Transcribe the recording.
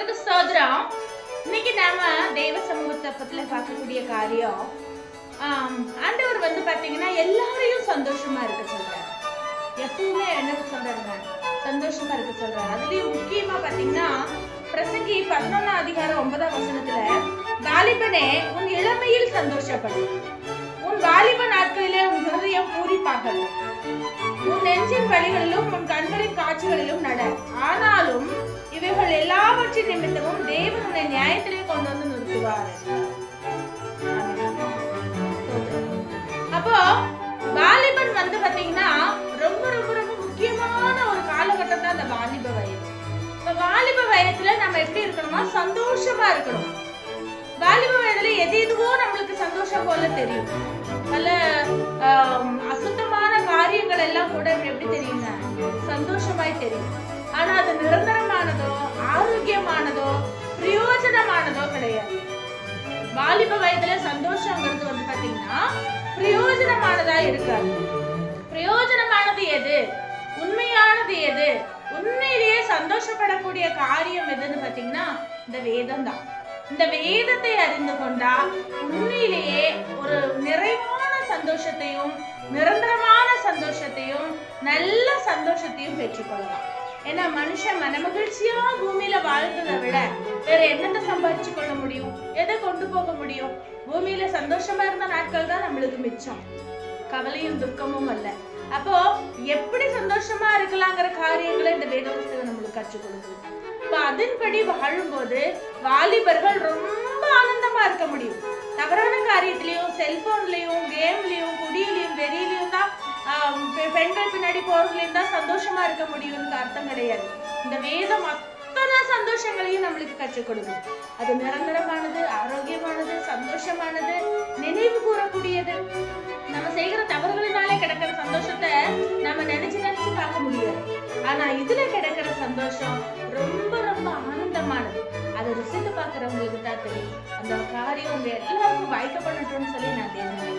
கத்துக்கு சோதரம். இன்னைக்கு நாம தெய்வ சமூகத்தை பத்தில பார்க்கக்கூடிய காரியம். ஆண்டவர் வந்து பாத்தீங்கன்னா எல்லாரையும் சந்தோஷமா இருக்க சொல்றாரு. எப்பவுமே என்ன சொல்றாருங்க? சந்தோஷமா இருக்க சொல்றாரு. அதுலயும் முக்கியமா பாத்தீங்கன்னா பிரசங்கி பதினொன்னாம் அதிகாரம் ஒன்பதாம் வசனத்துல வாலிபனே உன் இளமையில் சந்தோஷப்படு. உன் வாலிப நாட்களிலே உன் ஹிருதயம் பூரிப்பாகணும் உன் நெஞ்சின் வழிகளிலும் உன் எல்லாவற்றின் நிமித்தமும் தேவன் உன்னை நியாயத்திலே கொண்டு வந்து நிறுத்துவார் அப்போ வாலிபன் வந்து பாத்தீங்கன்னா ரொம்ப ரொம்ப ரொம்ப முக்கியமான ஒரு காலகட்டம் தான் அந்த வாலிப வயது இப்ப வாலிப வயதுல நம்ம எப்படி இருக்கணுமா சந்தோஷமா இருக்கணும் வாலிப வயதுல எது எதுவோ நம்மளுக்கு சந்தோஷம் போல தெரியும் நல்ல அசுத்தமான காரியங்கள் எல்லாம் கூட எப்படி தெரியுங்க சந்தோஷமாய் தெரியும் வாலிப வயதுல சந்தோஷங்கிறது வந்து பாத்தீங்கன்னா பிரயோஜனமானதா இருக்காது. பிரயோஜனமானது எது? உண்மையானது எது? உண்மையிலேயே சந்தோஷப்படக்கூடிய காரியம் எதுன்னு பாத்தீங்கன்னா இந்த வேதம் தான் இந்த வேதத்தை அறிந்து கொண்டா உண்மையிலேயே ஒரு நிறைவான சந்தோஷத்தையும் நிரந்தரமான சந்தோஷத்தையும் நல்ல சந்தோஷத்தையும் பெற்றுக்கொள்ளலாம். ஏன்னா மனுஷன் மனமகிழ்ச்சியா பூமியில வாழ்ந்ததை விட வேற என்னத்தை சம்பாதிச்சு கொள்ள முடியும்? எதை கொண்டு போக முடியும். பூமியில சந்தோஷமா இருந்த நாட்கள் தான் நம்மளுக்கு மிச்சம். கவலையும் துக்கமும் அல்ல. அப்போ எப்படி சந்தோஷமா இருக்கலாங்கிற காரியங்களை இந்த வேத புஸ்தகம் நம்மளுக்கு கற்றுக் கொடுக்குது. இப்போ அதன்படி வாழும்போது வாலிபர்கள் ரொம்ப ஆனந்தமா இருக்க முடியும். தவறான காரியத்திலையும் செல்போன்லயும் கேம்லயும் குடியிலையும் வெறியிலையும் தான் ஆஹ், பெண்கள் பின்னாடி போறதுலையும் தான் சந்தோஷமா இருக்க முடியும்னு அர்த்தம் கிடையாது. இந்த வேதம் அத்தனை சந்தோஷங்களையும் நம்மளுக்கு கற்றுக் கொடுக்கும்? அது நிரந்தரமானது ஆரோக்கியமானது சந்தோஷமானது நினைவு கூறக்கூடியது. நம்ம செய்கிற தவறுகளினாலே கிடைக்கிற சந்தோஷத்தை நம்ம நினைச்சு நினைச்சு பார்க்க முடியாது. ஆனா இதுல கிடைக்கிற சந்தோஷம் ரொம்ப ரொம்ப ஆனந்தமானது. அதை ருசித்து பார்க்கறவங்களுக்கு தான் தெரியும். அந்த காரியம் உங்க எல்லாருக்கும் வாய்க்கப்படட்டும்னு சொல்லி நான் தேவனை